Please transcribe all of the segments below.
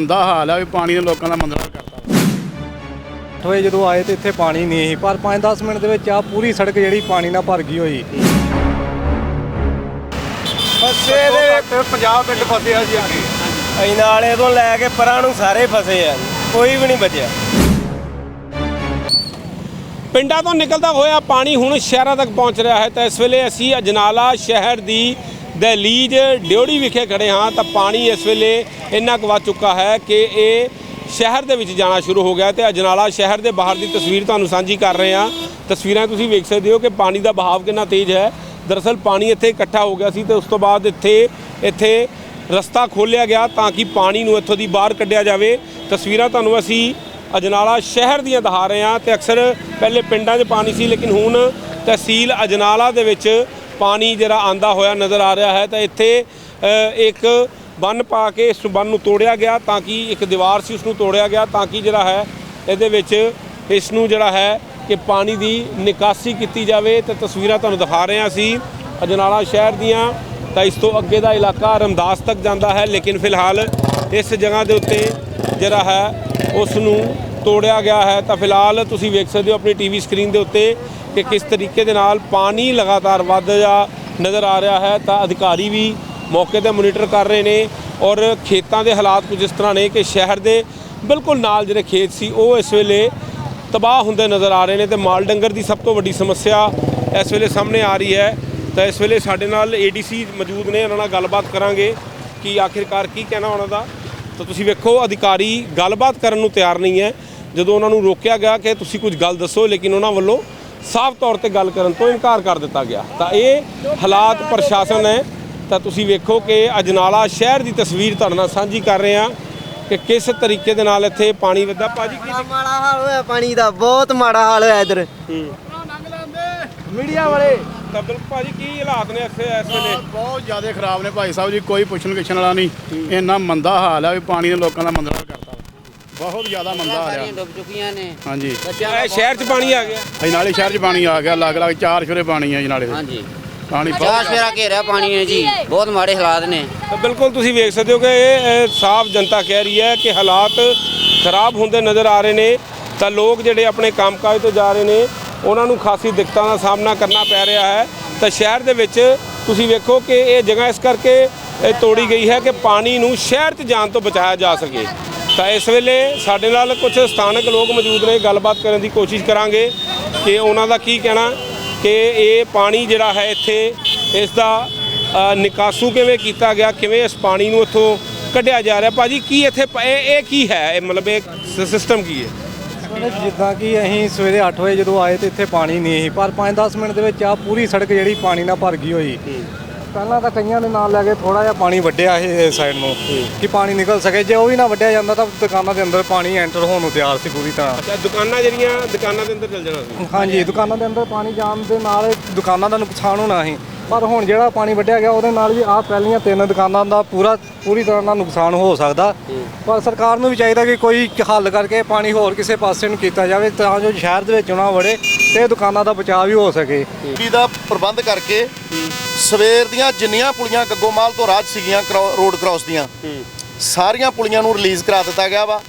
ਮੰਦਾ ਹਾਲ ਆ ਵੀ ਪਾਣੀ ਨੇ ਲੋਕਾਂ ਦਾ ਮੰਦਰਾ ਕਰਤਾ। ਵਜੇ ਜਦੋਂ ਆਏ ਤੇ ਇੱਥੇ ਪਾਣੀ ਨਹੀਂ ਸੀ ਪਰ 5-10 ਮਿੰਟ ਦੇ ਵਿੱਚ ਆ ਪੂਰੀ ਸੜਕ ਜਿਹੜੀ ਪਾਣੀ ਨਾਲ ਭਰ ਗਈ ਹੋਈ। ਫਸੇ ਦੇ ਪੰਜਾਬ ਪਿੰਡ ਫਸੇ ਆ ਜੀ ਅੱਗੇ ਅਸੀਂ ਨਾਲੇ ਤੋਂ ਲੈ ਕੇ ਪਰਾਂ ਨੂੰ ਸਾਰੇ ਫਸੇ ਆ ਕੋਈ ਵੀ ਨਹੀਂ ਬਚਿਆ। ਪਿੰਡਾਂ ਤੋਂ ਨਿਕਲਦਾ ਹੋਇਆ ਪਾਣੀ ਹੁਣ ਸ਼ਹਿਰਾਂ ਤੱਕ ਪਹੁੰਚ ਰਿਹਾ ਹੈ ਤਾਂ ਇਸ ਵੇਲੇ ਅਸੀਂ ਅਜਨਾਲਾ ਸ਼ਹਿਰ ਦੀ ਦਹਿਲੀਜ ਡਿਉੜੀ ਵਿਖੇ ਖੜੇ ਹਾਂ ਤਾਂ ਪਾਣੀ ਇਸ ਵੇਲੇ ਇੰਨਾ ਕੁ ਵੱਧ ਚੁੱਕਾ ਹੈ ਕਿ ਇਹ ਸ਼ਹਿਰ ਦੇ ਵਿੱਚ ਜਾਣਾ ਸ਼ੁਰੂ ਹੋ ਗਿਆ ਤੇ ਅਜਨਾਲਾ ਸ਼ਹਿਰ ਦੇ ਬਾਹਰ ਦੀ ਤਸਵੀਰ ਤੁਹਾਨੂੰ ਸਾਂਝੀ ਕਰ ਰਹੇ ਹਾਂ। ਤਸਵੀਰਾਂ ਤੁਸੀਂ ਵੇਖ ਸਕਦੇ ਹੋ ਕਿ ਪਾਣੀ ਦਾ ਬਹਾਵ ਕਿੰਨਾ ਤੇਜ਼ ਹੈ। ਦਰਅਸਲ ਪਾਣੀ ਇੱਥੇ ਇਕੱਠਾ ਹੋ ਗਿਆ ਸੀ ਤੇ ਉਸ ਤੋਂ ਬਾਅਦ ਇੱਥੇ ਇੱਥੇ ਰਸਤਾ ਖੋਲ੍ਹਿਆ ਗਿਆ ਤਾਂ ਕਿ ਪਾਣੀ ਨੂੰ ਇੱਥੋਂ ਦੀ ਬਾਹਰ ਕੱਢਿਆ ਜਾਵੇ। ਤਸਵੀਰਾਂ ਤੁਹਾਨੂੰ ਅਸੀਂ ਅਜਨਾਲਾ ਸ਼ਹਿਰ ਦੀਆਂ ਦਿਖਾ ਰਹੇ ਹਾਂ ਤੇ ਅਕਸਰ ਪਹਿਲੇ ਪਿੰਡਾਂ 'ਚ ਪਾਣੀ ਸੀ ਲੇਕਿਨ ਹੁਣ ਤਹਿਸੀਲ ਅਜਨਾਲਾ ਦੇ ਵਿੱਚ ਪਾਣੀ ਜਿਹੜਾ ਆਂਦਾ ਹੋਇਆ ਨਜ਼ਰ ਆ ਰਿਹਾ ਹੈ, ਤਾਂ ਇੱਥੇ ਇੱਕ ਬੰਨ ਪਾ ਕੇ ਇਸ ਬੰਨ ਨੂੰ ਤੋੜਿਆ ਗਿਆ ਤਾਂ ਕਿ ਇੱਕ ਦੀਵਾਰ ਸੀ, ਉਸ ਨੂੰ ਤੋੜਿਆ ਗਿਆ ਤਾਂ ਕਿ ਜਿਹੜਾ ਹੈ, ਇਹਦੇ ਵਿੱਚ ਇਸ ਨੂੰ ਜਿਹੜਾ ਹੈ ਕਿ ਪਾਣੀ ਦੀ ਨਿਕਾਸੀ ਕੀਤੀ ਜਾਵੇ। ਤੇ ਤਸਵੀਰਾਂ ਤੁਹਾਨੂੰ ਦਿਖਾ ਰਹੇ ਹਾਂ ਅਸੀਂ ਅਜਨਾਲਾ ਸ਼ਹਿਰ ਦੀਆਂ। ਤਾਂ ਇਸ ਤੋਂ ਅੱਗੇ ਦਾ ਇਲਾਕਾ ਰਮਦਾਸ ਤੱਕ ਜਾਂਦਾ ਹੈ, ਲੇਕਿਨ ਫਿਲਹਾਲ ਇਸ ਜਗ੍ਹਾ ਦੇ ਉੱਤੇ ਜਿਹੜਾ ਹੈ, ਉਸ ਨੂੰ ਤੋੜਿਆ ਗਿਆ ਹੈ। ਤਾਂ ਫਿਲਹਾਲ ਤੁਸੀਂ ਵੇਖ ਸਕਦੇ ਹੋ ਆਪਣੀ ਟੀਵੀ ਸਕਰੀਨ ਦੇ ਉੱਤੇ ਕਿ ਕਿਸ ਤਰੀਕੇ ਦੇ ਨਾਲ ਪਾਣੀ ਲਗਾਤਾਰ ਵੱਧਦਾ ਨਜ਼ਰ ਆ ਰਿਹਾ ਹੈ, ਤਾਂ ਅਧਿਕਾਰੀ ਵੀ ਮੌਕੇ ਤੇ ਮੋਨੀਟਰ ਕਰ ਰਹੇ ਨੇ ਔਰ ਖੇਤਾਂ ਦੇ ਹਾਲਾਤ ਕੁਝ ਇਸ ਤਰ੍ਹਾਂ ਨੇ ਕਿ ਸ਼ਹਿਰ ਦੇ ਬਿਲਕੁਲ ਨਾਲ ਜਿਹੜੇ ਖੇਤ ਸੀ, ਉਹ ਇਸ ਵੇਲੇ ਤਬਾਹ ਹੁੰਦੇ ਨਜ਼ਰ ਆ ਰਹੇ ਨੇ ਤੇ ਮਾਲ ਡੰਗਰ ਦੀ ਸਭ ਤੋਂ ਵੱਡੀ ਸਮੱਸਿਆ ਇਸ ਵੇਲੇ ਸਾਹਮਣੇ ਆ ਰਹੀ ਹੈ। ਤਾਂ ਇਸ ਵੇਲੇ ਸਾਡੇ ਨਾਲ ਏਡੀਸੀ ਮੌਜੂਦ ਨੇ, ਉਹਨਾਂ ਨਾਲ ਗੱਲਬਾਤ ਕਰਾਂਗੇ ਕਿ ਆਖਿਰਕਾਰ ਕੀ ਕਹਿਣਾ ਉਹਨਾਂ ਦਾ। ਤਾਂ ਤੁਸੀਂ ਵੇਖੋ, ਅਧਿਕਾਰੀ ਗੱਲਬਾਤ ਕਰਨ ਨੂੰ ਤਿਆਰ ਨਹੀਂ ਹੈ। ਜਦੋਂ ਉਹਨਾਂ ਨੂੰ ਰੋਕਿਆ ਗਿਆ ਕਿ ਤੁਸੀਂ ਕੁਝ ਗੱਲ ਦੱਸੋ, ਲੇਕਿਨ ਉਹਨਾਂ ਵੱਲੋਂ ਸਾਫ਼ ਤੌਰ ਤੇ ਗੱਲ ਕਰਨ ਤੋਂ ਇਨਕਾਰ ਕਰ ਦਿੱਤਾ ਗਿਆ। ਤਾਂ ਇਹ ਹਾਲਾਤ ਪ੍ਰਸ਼ਾਸਨ ਹੈ ਤਾਂ ਤੁਸੀਂ ਵੇਖੋ ਕਿ ਅਜਨਾਲਾ ਸ਼ਹਿਰ ਦੀ ਤਸਵੀਰ ਤੁਹਾਡੇ ਨਾਲ ਸਾਂਝੀ ਕਰ ਰਹੇ ਹਾਂ ਕਿ ਕਿਸ ਤਰੀਕੇ ਦੇ ਨਾਲ ਇੱਥੇ ਪਾਣੀ ਵੱਧਾ ਭਾਜੀ ਕੀ ਮਾੜਾ ਹਾਲ ਹੋਇਆ ਪਾਣੀ ਦਾ ਬਹੁਤ ਮਾੜਾ ਹਾਲ ਹੋਇਆ ਇੱਧਰ। ਮੀਡੀਆ ਵਾਲੇ। ਤਾਂ ਬਿਲਕੁਲ ਭਾਜੀ ਕੀ ਹਾਲਾਤ ਨੇ ਇੱਥੇ ਇਸ ਵੇਲੇ? ਬਹੁਤ ਜ਼ਿਆਦਾ ਖਰਾਬ ਨੇ ਭਾਈ ਸਾਹਿਬ ਜੀ ਕੋਈ ਪੁੱਛਣ ਗਿੱਛਣ ਵਾਲਾ ਨਹੀਂ। ਇੰਨਾ ਮੰਦਾ ਹਾਲ ਆ ਵੀ ਪਾਣੀ ਨੇ ਲੋਕਾਂ ਦਾ ਮੰਦਰਾ ਬਹੁਤ ਜ਼ਿਆਦਾ ਮੰਦਾ ਸਾਰੀਆਂ ਆ ਡੁੱਬ ਚੁੱਕੀਆਂ ਨੇ। ਹਾਂਜੀ। ਇਹ ਸ਼ਹਿਰ 'ਚ ਪਾਣੀ ਆ ਗਿਆ। ਅਸੀਂ ਨਾਲੇ ਸ਼ਹਿਰ 'ਚ ਪਾਣੀ ਆ ਗਿਆ ਲੱਗ ਲੱਗ ਚਾਰ ਛੁਰੇ ਪਾਣੀ ਆ ਜੀ ਨਾਲੇ। ਦੇ। ਹਾਂਜੀ। ਪਾਣੀ ਚਾਰ ਬਹੁਤ ਸਵੇਰਾ ਘੇਰਿਆ ਪਾਣੀ ਨੇ ਜੀ ਬਹੁਤ ਮਾੜੇ ਹਾਲਾਤ ਨੇ। ਤਾਂ ਬਿਲਕੁਲ ਤੁਸੀਂ ਵੇਖ ਸਕਦੇ ਹੋ ਕਿ ਇਹ ਸਾਫ਼ ਜਨਤਾ ਕਹਿ ਰਹੀ ਹੈ ਕਿ ਹਾਲਾਤ ਖਰਾਬ ਹੁੰਦੇ ਨਜ਼ਰ ਆ ਰਹੇ ਨੇ। ਤਾਂ ਲੋਕ ਜਿਹੜੇ ਆਪਣੇ ਕੰਮਕਾਜ ਤੋਂ ਜਾ ਰਹੇ ਨੇ ਉਹਨਾਂ ਨੂੰ ਖਾਸੀ ਦਿੱਕਤਾਂ ਦਾ ਸਾਹਮਣਾ ਕਰਨਾ ਪੈ ਰਿਹਾ ਹੈ। ਤਾਂ ਸ਼ਹਿਰ ਦੇ ਵਿੱਚ ਤੁਸੀਂ ਵੇਖੋ ਕਿ ਇਹ ਜਗ੍ਹਾ ਇਸ ਕਰਕੇ ਇਹ ਤੋੜੀ ਗਈ ਹੈ ਕਿ ਪਾਣੀ ਨੂੰ ਸ਼ਹਿਰ 'ਚ ਜਾਣ ਤੋਂ ਬਚਾਇਆ ਜਾ ਸਕੇ। ਤਾਂ ਇਸ ਵੇਲੇ ਸਾਡੇ ਨਾਲ ਕੁਝ ਸਥਾਨਕ ਲੋਕ ਮੌਜੂਦ ਨੇ, ਗੱਲਬਾਤ ਕਰਨ ਦੀ ਕੋਸ਼ਿਸ਼ ਕਰਾਂਗੇ ਕਿ ਉਹਨਾਂ ਦਾ ਕੀ ਕਹਿਣਾ, ਕਿ ਇਹ ਪਾਣੀ ਜਿਹੜਾ ਹੈ ਇੱਥੇ, ਇਸ ਦਾ ਨਿਕਾਸੂ ਕਿਵੇਂ ਕੀਤਾ ਗਿਆ, ਕਿਵੇਂ ਇਸ ਪਾਣੀ ਨੂੰ ਇੱਥੋਂ ਕੱਢਿਆ ਜਾ ਰਿਹਾ? ਭਾਜੀ, ਕੀ ਇੱਥੇ ਪ- ਇਹ ਕੀ ਹੈ? ਇਹ ਮਤਲਬ ਇਹ ਸਿਸਟਮ ਕੀ ਹੈ? ਜਿੱਦਾਂ ਕਿ ਅਸੀਂ ਸਵੇਰੇ 8 ਵਜੇ ਜਦੋਂ ਆਏ ਤੇ ਇੱਥੇ ਪਾਣੀ ਨਹੀਂ ਸੀ, ਪਰ 5-10 ਮਿੰਟ ਦੇ ਵਿੱਚ ਆ ਪੂਰੀ ਸੜਕ ਜਿਹੜੀ ਪਾਣੀ ਨਾਲ ਭਰ ਗਈ ਹੋਈ ਪਹਿਲਾਂ ਤਾਂ ਕਈਆਂ ਦੇ ਨਾਲ ਲੈ ਕੇ ਥੋੜਾ ਜਿਹਾ ਪਾਣੀ ਵੱਢਿਆ ਇਹ ਸਾਈਡ ਨੂੰ ਕਿ ਪਾਣੀ ਨਿਕਲ ਸਕੇ। ਜੇ ਉਹ ਵੀ ਨਾ ਵੱਢਿਆ ਜਾਂਦਾ ਤਾਂ ਦੁਕਾਨਾਂ ਦੇ ਅੰਦਰ ਪਾਣੀ ਐਂਟਰ ਹੋਣ ਨੂੰ ਤਿਆਰ ਸੀ ਪੂਰੀ ਤਰ੍ਹਾਂ। ਅੱਛਾ ਦੁਕਾਨਾਂ ਜਿਹੜੀਆਂ ਦੁਕਾਨਾਂ ਦੇ ਅੰਦਰ ਚੱਲ ਜਾਣਾ ਸੀ। ਹਾਂਜੀ ਦੁਕਾਨਾਂ ਦੇ ਅੰਦਰ ਪਾਣੀ ਜਾਣ ਦੇ ਨਾਲ ਦੁਕਾਨਾਂ ਦਾ ਨੁਕਸਾਨ ਹੋਣਾ ਸੀ। ਪਰ ਹੁਣ ਜਿਹੜਾ ਪਾਣੀ ਵੱਢਿਆ ਗਿਆ ਉਹਦੇ ਨਾਲ ਵੀ ਆਹ ਪਹਿਲੀਆਂ ਤਿੰਨ ਦੁਕਾਨਾਂ ਦਾ ਪੂਰਾ ਪੂਰੀ ਤਰ੍ਹਾਂ ਨਾਲ ਨੁਕਸਾਨ ਹੋ ਸਕਦਾ। ਪਰ ਸਰਕਾਰ ਨੂੰ ਵੀ ਚਾਹੀਦਾ ਕਿ ਕੋਈ ਹੱਲ ਕਰਕੇ ਪਾਣੀ ਹੋਰ ਕਿਸੇ ਪਾਸੇ ਨੂੰ ਕੀਤਾ ਜਾਵੇ ਤਾਂ ਜੋ ਸ਼ਹਿਰ ਦੇ ਵਿੱਚ ਨਾ ਵੜੇ ਤੇ ਦੁਕਾਨਾਂ ਦਾ ਬਚਾਅ ਵੀ ਹੋ ਸਕੇ। ਵੀ ਦਾ ਪ੍ਰਬੰਧ ਕਰਕੇ ਸਵੇਰ ਦੀਆਂ ਜਿੰਨੀਆਂ ਪੁਲੀਆਂ ਗੱਗੋਮਾਲ ਤੋਂ ਰਾਜ ਸੀਗੀਆਂ ਰੋਡ ਕ੍ਰਾਸ ਦੀਆਂ ਸਾਰੀਆਂ ਪੁਲੀਆਂ ਨੂੰ ਰਿਲੀਜ਼ ਕਰਾ ਦਿੱਤਾ ਗਿਆ ਵਾ।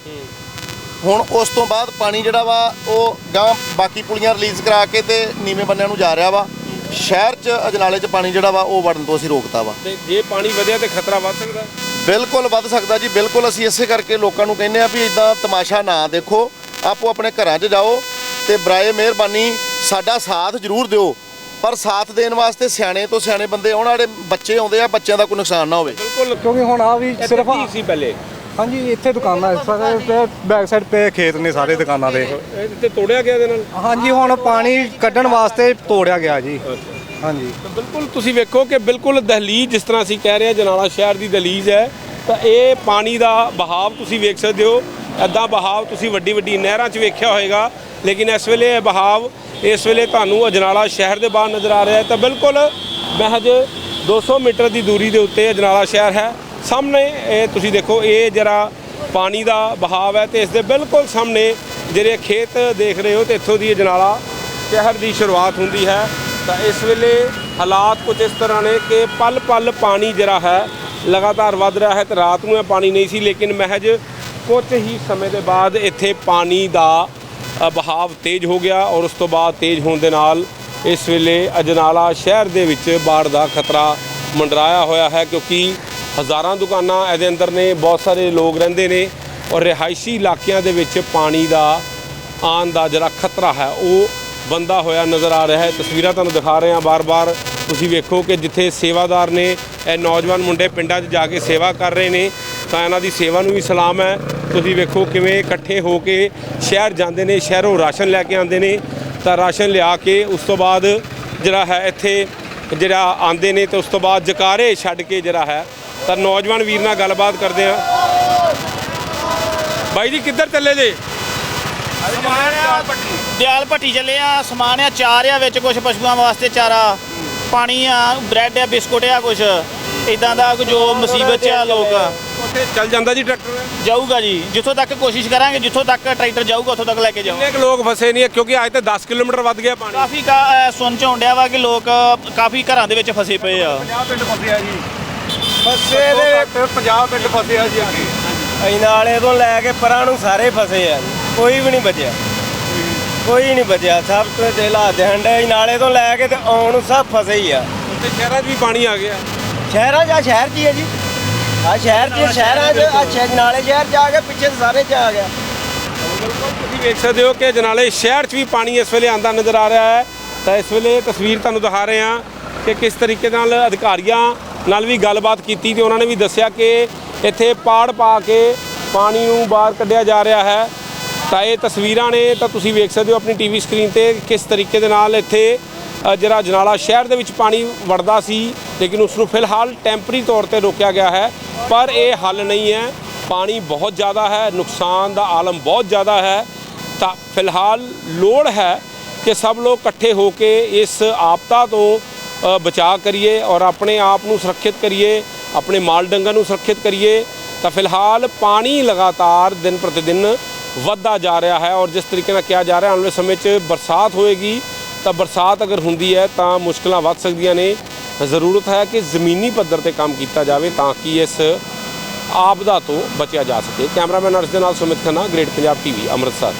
ਹੁਣ ਉਸ ਤੋਂ ਬਾਅਦ ਪਾਣੀ ਜਿਹੜਾ ਵਾ ਉਹ ਗਾਂ ਬਾਕੀ ਪੁਲੀਆਂ ਰਿਲੀਜ਼ ਕਰਾ ਕੇ ਤੇ ਨੀਵੇਂ ਬੰਨਿਆਂ ਨੂੰ ਜਾ ਰਿਹਾ ਵਾ। ਸ਼ਹਿਰ 'ਚ ਅਜਨਾਲੇ 'ਚ ਪਾਣੀ ਜਿਹੜਾ ਵਾ ਉਹ ਵੜਨ ਤੋਂ ਅਸੀਂ ਰੋਕਤਾ ਵਾ। ਤੇ ਜੇ ਪਾਣੀ ਵਧਿਆ ਤੇ ਖਤਰਾ ਵੱਧ ਸਕਦਾ? ਬਿਲਕੁਲ ਵੱਧ ਸਕਦਾ ਜੀ ਬਿਲਕੁਲ ਅਸੀਂ ਇਸੇ ਕਰਕੇ ਲੋਕਾਂ ਨੂੰ ਕਹਿੰਦੇ ਆ ਵੀ ਇਦਾਂ ਤਮਾਸ਼ਾ ਨਾ ਦੇਖੋ। ਆਪੋ ਆਪਣੇ ਘਰਾਂ 'ਚ ਜਾਓ ਤੇ ਬਰਾਏ ਮਿਹਰਬਾਨੀ ਸਾਡਾ ਸਾਥ ਜ਼ਰੂਰ ਦਿਓ। ਪਰ ਸਾਥ ਦੇਣ ਵਾਸਤੇ ਸਿਆਣੇ ਤੋਂ ਸਿਆਣੇ ਬੰਦੇ ਆਉਣ ਵਾਲੇ ਬੱਚੇ ਆਉਂਦੇ ਆ ਬੱਚਿਆਂ ਦਾ ਕੋਈ ਨੁਕਸਾਨ ਨਾ ਹੋਵੇ। ਬਿਲਕੁਲ। ਕਿਉਂਕਿ ਹੁਣ ਆ ਵੀ ਸਿਰਫ ਸਿਰਫ ਸੀ ਪਹਿਲੇ? ਹਾਂਜੀ ਇੱਥੇ ਦੁਕਾਨਾਂ ਇਸ ਸਾਰੇ ਤੇ ਬੈਕ ਸਾਈਡ ਪੇ ਖੇਤ ਨੇ ਸਾਰੇ ਦੁਕਾਨਾਂ ਦੇ। ਇੱਥੇ ਤੋੜਿਆ ਗਿਆ ਇਹਦੇ ਨਾਲ? ਹਾਂਜੀ ਹੁਣ ਪਾਣੀ ਕੱਢਣ ਵਾਸਤੇ ਤੋੜਿਆ ਗਿਆ ਜੀ। ਹਾਂਜੀ। ਤਾਂ ਬਿਲਕੁਲ ਤੁਸੀਂ ਵੇਖੋ ਕਿ ਬਿਲਕੁਲ ਦਹਲੀਜ਼ ਜਿਸ ਤਰ੍ਹਾਂ ਅਸੀਂ ਕਹਿ ਰਹੇ ਹਾਂ ਜਨਾਲਾ ਸ਼ਹਿਰ ਦੀ ਦਹਲੀਜ਼ ਹੈ ਤਾਂ ਇਹ ਪਾਣੀ ਦਾ ਬਹਾਵ ਤੁਸੀਂ ਵੇਖ ਸਕਦੇ ਹੋ। ਐਦਾਂ ਬਹਾਵ ਤੁਸੀਂ ਵੱਡੀ ਵੱਡੀ ਨਹਿਰਾਂ 'ਚ ਵੇਖਿਆ ਹੋਵੇਗਾ ਲੇਕਿਨ ਇਸ ਵੇਲੇ ਇਹ ਬਹਾਵ ਇਸ ਵੇਲੇ ਤੁਹਾਨੂੰ ਅਜਨਾਲਾ ਸ਼ਹਿਰ ਦੇ ਬਾਹਰ ਨਜ਼ਰ ਆ ਰਿਹਾ ਹੈ। ਤਾਂ ਬਿਲਕੁਲ ਮਹਿਜ 200 ਮੀਟਰ ਦੀ ਦੂਰੀ ਦੇ ਉੱਤੇ ਅਜਨਾਲਾ ਸ਼ਹਿਰ ਹੈ। ਸਾਹਮਣੇ ਇਹ ਤੁਸੀਂ ਦੇਖੋ ਇਹ ਜਿਹੜਾ ਪਾਣੀ ਦਾ ਬਹਾਵ ਹੈ ਤੇ ਇਸ ਦੇ ਬਿਲਕੁਲ ਸਾਹਮਣੇ ਜਿਹੜੇ ਖੇਤ ਦੇਖ ਰਹੇ ਹੋ ਤੇ ਇੱਥੋਂ ਦੀ ਅਜਨਾਲਾ ਸ਼ਹਿਰ ਦੀ ਸ਼ੁਰੂਆਤ ਹੁੰਦੀ ਹੈ। ਤਾਂ ਇਸ ਵੇਲੇ ਹਾਲਾਤ ਕੁਝ ਇਸ ਤਰ੍ਹਾਂ ਨੇ ਕਿ ਪਲ ਪਲ ਪਾਣੀ ਜਿਹੜਾ ਹੈ ਲਗਾਤਾਰ ਵੱਧ ਰਿਹਾ ਹੈ ਤੇ ਰਾਤ ਨੂੰ ਇਹ ਪਾਣੀ ਨਹੀਂ ਸੀ ਲੇਕਿਨ ਮਹਿਜ ਕੁਝ ਹੀ ਸਮੇਂ ਦੇ ਬਾਅਦ ਇੱਥੇ ਪਾਣੀ ਦਾ ਅ, ਬਹਾਵ ਤੇਜ਼ ਹੋ ਗਿਆ ਔਰ ਉਸ ਤੋਂ ਬਾਅਦ ਤੇਜ਼ ਹੋਣ ਦੇ ਨਾਲ ਇਸ ਵੇਲੇ ਅਜਨਾਲਾ ਸ਼ਹਿਰ ਦੇ ਵਿੱਚ ਬਾੜ ਦਾ ਖਤਰਾ ਮੰਡਰਾਇਆ ਹੋਇਆ ਹੈ ਕਿਉਂਕਿ ਹਜ਼ਾਰਾਂ ਦੁਕਾਨਾਂ ਇਹਦੇ ਅੰਦਰ ਨੇ, ਬਹੁਤ ਸਾਰੇ ਲੋਕ ਰਹਿੰਦੇ ਨੇ ਔਰ ਰਿਹਾਇਸ਼ੀ ਇਲਾਕਿਆਂ ਦੇ ਵਿੱਚ ਪਾਣੀ ਦਾ ਆਉਣ ਦਾ ਜਿਹੜਾ ਖਤਰਾ ਹੈ, ਉਹ ਬੰਦਾ ਹੋਇਆ ਨਜ਼ਰ ਆ ਰਿਹਾ ਹੈ। ਤਸਵੀਰਾਂ ਤੁਹਾਨੂੰ ਦਿਖਾ ਰਹੇ ਹਾਂ ਬਾਰ-ਬਾਰ। ਤੁਸੀਂ ਵੇਖੋ ਕਿ ਜਿੱਥੇ ਸੇਵਾਦਾਰ ਨੇ, ਇਹ ਨੌਜਵਾਨ ਮੁੰਡੇ ਪਿੰਡਾਂ 'ਚ ਜਾ ਕੇ ਸੇਵਾ ਕਰ ਰਹੇ ਨੇ, ਤਾਂ ਇਹਨਾਂ ਦੀ ਸੇਵਾ ਨੂੰ ਵੀ ਸਲਾਮ ਹੈ। ਤੁਸੀਂ ਵੇਖੋ ਕਿਵੇਂ ਇਕੱਠੇ ਹੋ ਕੇ ਸ਼ਹਿਰ ਜਾਂਦੇ ਨੇ, ਸ਼ਹਿਰੋਂ ਰਾਸ਼ਨ ਲੈ ਕੇ ਆਉਂਦੇ ਨੇ, ਤਾਂ ਰਾਸ਼ਨ ਲਿਆ ਕੇ ਉਸ ਤੋਂ ਬਾਅਦ ਜਿਹੜਾ ਹੈ, ਇੱਥੇ ਜਿਹੜਾ ਆਉਂਦੇ ਨੇ, ਤੇ ਉਸ ਤੋਂ ਬਾਅਦ ਜਕਾਰੇ ਛੱਡ ਕੇ ਜਿਹੜਾ ਹੈ ਤਾਂ ਨੌਜਵਾਨ ਵੀਰ ਨਾਲ ਗੱਲਬਾਤ ਕਰਦੇ ਆ ਬਾਈ ਜੀ ਕਿੱਧਰ ਚੱਲੇ ਜੇ? ਦਿਆਲ ਭੱਟੀ ਚੱਲੇ ਆ ਸਮਾਨ ਆ ਚਾਰ ਆ ਵਿੱਚ ਕੁਝ ਪਸ਼ੂਆਂ ਵਾਸਤੇ ਚਾਰਾ ਪਾਣੀ ਆ ਬ੍ਰੈਡ ਆ ਬਿਸਕੁਟ ਆ ਕੁਝ ਇਦਾਂ ਦਾ ਜੋ ਮੁਸੀਬਤ ਚ ਆ ਲੋਕ। ਉੱਥੇ ਚੱਲ ਜਾਂਦਾ ਜੀ ਟਰੈਕਟਰ? ਜਾਊਗਾ ਜੀ। ਜਿੱਥੋਂ ਤੱਕ ਕੋਸ਼ਿਸ਼ ਕਰਾਂਗੇ ਜਿੱਥੋਂ ਤੱਕ ਟਰੈਕਟਰ ਜਾਊਗਾ ਉੱਥੋਂ ਤੱਕ ਲੈ ਕੇ ਜਾਓ ਕਿੰਨੇ ਕੁ ਲੋਕ ਫਸੇ ਨਹੀਂ ਹੈ ਕਿਉਂਕਿ ਅੱਜ ਤੇ 10 ਕਿਲੋਮੀਟਰ ਵੱਧ ਗਿਆ ਪਾਣੀ। ਕਾਫੀ ਕਾ- ਅਹ ਸੁਣ ਚ ਵਾ ਕਿ ਲੋਕ ਕਾਫੀ ਘਰਾਂ ਦੇ ਵਿੱਚ ਫਸੇ ਪਏ ਆ। 50 ਪਿੰਡ ਫਸੇ ਆ ਜੀ। ਫਸੇ ਦੇ 50 ਪਿੰਡ ਫਸੇ ਆ ਜੀ ਅੱਗੇ। ਅਸੀਂ ਨਾਲੇ ਤੋਂ ਲੈ ਕੇ ਪਰਾਂ ਨੂੰ ਸਾਰੇ ਫਸੇ ਆ ਕੋਈ ਵੀ ਨਹੀਂ ਬਚਿਆ। ਕੋਈ ਨਹੀਂ ਬਚਿਆ। ਸਭ ਤੋਂ ਦੇ ਹਾਲਾਤ ਦੇ ਹੰਡੇ ਨਾਲੇ ਤੋਂ ਲੈ ਕੇ ਤੇ ਆਉਣ ਨੂੰ ਸਭ ਫਸੇ ਹੀ ਆ। ਤੇ ਸ਼ਹਿਰਾਂ 'ਚ ਵੀ ਪਾਣੀ ਆ ਗਿਆ। ਸ਼ਹਿਰਾਂ 'ਚ ਆ ਸ਼ਹਿਰ 'ਚ ਹੀ ਹੈ ਜੀ। ਆ ਸ਼ਹਿਰ 'ਚ ਸ਼ਹਿਰਾਂ 'ਚ ਆ ਸ਼ਹਿਰ ਨਾਲੇ ਸ਼ਹਿਰ 'ਚ ਆ ਗਿਆ ਪਿੱਛੇ ਸਾਰੇ 'ਚ ਆ ਗਿਆ। ਤੁਸੀਂ ਵੇਖ ਸਕਦੇ ਹੋ ਕਿ ਜਨਾਲੇ ਸ਼ਹਿਰ 'ਚ ਵੀ ਪਾਣੀ ਇਸ ਵੇਲੇ ਆਂਦਾ ਨਜ਼ਰ ਆ ਰਿਹਾ ਹੈ। ਤਾਂ ਇਸ ਵੇਲੇ ਤਸਵੀਰ ਤੁਹਾਨੂੰ ਦਿਖਾ ਰਹੇ ਹਾਂ ਕਿ ਕਿਸ ਤਰੀਕੇ ਨਾਲ ਅਧਿਕਾਰੀਆਂ ਨਾਲ ਵੀ ਗੱਲਬਾਤ ਕੀਤੀ ਤੇ ਉਹਨਾਂ ਨੇ ਵੀ ਦੱਸਿਆ ਕਿ ਇੱਥੇ ਪਾੜ ਪਾ ਕੇ ਪਾਣੀ ਨੂੰ ਬਾਹਰ ਕੱਢਿਆ ਜਾ ਰਿਹਾ ਹੈ। ਤਾਂ ਇਹ ਤਸਵੀਰਾਂ ਨੇ, ਤਾਂ ਤੁਸੀਂ ਵੇਖ ਸਕਦੇ ਹੋ ਆਪਣੀ ਟੀਵੀ ਸਕਰੀਨ ਤੇ ਕਿਸ ਤਰੀਕੇ ਦੇ ਨਾਲ ਇੱਥੇ ਜਿਹੜਾ ਜਨਾਲਾ ਸ਼ਹਿਰ ਦੇ ਵਿੱਚ ਪਾਣੀ ਵੜਦਾ ਸੀ, ਲੇਕਿਨ ਉਸ ਨੂੰ ਫਿਲਹਾਲ ਟੈਂਪਰੀ ਤੌਰ ਤੇ ਰੋਕਿਆ ਗਿਆ ਹੈ। ਪਰ ਇਹ ਹੱਲ ਨਹੀਂ ਹੈ। ਪਾਣੀ ਬਹੁਤ ਜ਼ਿਆਦਾ ਹੈ, ਨੁਕਸਾਨ ਦਾ ਆਲਮ ਬਹੁਤ ਜ਼ਿਆਦਾ ਹੈ। ਤਾਂ ਫਿਲਹਾਲ ਲੋੜ ਹੈ ਕਿ ਸਭ ਲੋਕ ਇਕੱਠੇ ਹੋ ਕੇ ਇਸ ਆਪਦਾ ਤੋਂ ਬਚਾਅ ਕਰੀਏ ਔਰ ਆਪਣੇ ਆਪ ਨੂੰ ਸੁਰੱਖਿਅਤ ਕਰੀਏ, ਆਪਣੇ ਮਾਲ ਡੰਗਰ ਨੂੰ ਸੁਰੱਖਿਅਤ ਕਰੀਏ, ਤਾਂ ਫਿਲਹਾਲ ਪਾਣੀ ਲਗਾਤਾਰ ਦਿਨ ਪ੍ਰਤੀ ਦਿਨ ਵੱਧਦਾ ਜਾ ਰਿਹਾ ਹੈ ਔਰ ਜਿਸ ਤਰੀਕੇ ਨਾਲ ਕਿਹਾ ਜਾ ਰਿਹਾ, ਆਉਣ ਵਾਲੇ ਸਮੇਂ 'ਚ ਬਰਸਾਤ ਹੋਏਗੀ, ਤਾਂ ਬਰਸਾਤ ਅਗਰ ਹੁੰਦੀ ਹੈ ਤਾਂ ਮੁਸ਼ਕਲਾਂ ਵੱਧ ਸਕਦੀਆਂ ਨੇ। ਜ਼ਰੂਰਤ ਹੈ ਕਿ ਜ਼ਮੀਨੀ ਪੱਧਰ ਤੇ ਕੰਮ ਕੀਤਾ ਜਾਵੇ ਤਾਂ ਕਿ ਇਸ ਆਪਦਾ ਤੋਂ ਬਚਿਆ ਜਾ ਸਕੇ। ਕੈਮਰਾਮੈਨ ਅਰਸ਼ ਦੇ ਨਾਲ ਸੁਮਿਤ ਖੰਨਾ, ਗ੍ਰੇਟ ਪੰਜਾਬ ਟੀਵੀ, ਅੰਮ੍ਰਿਤਸਰ।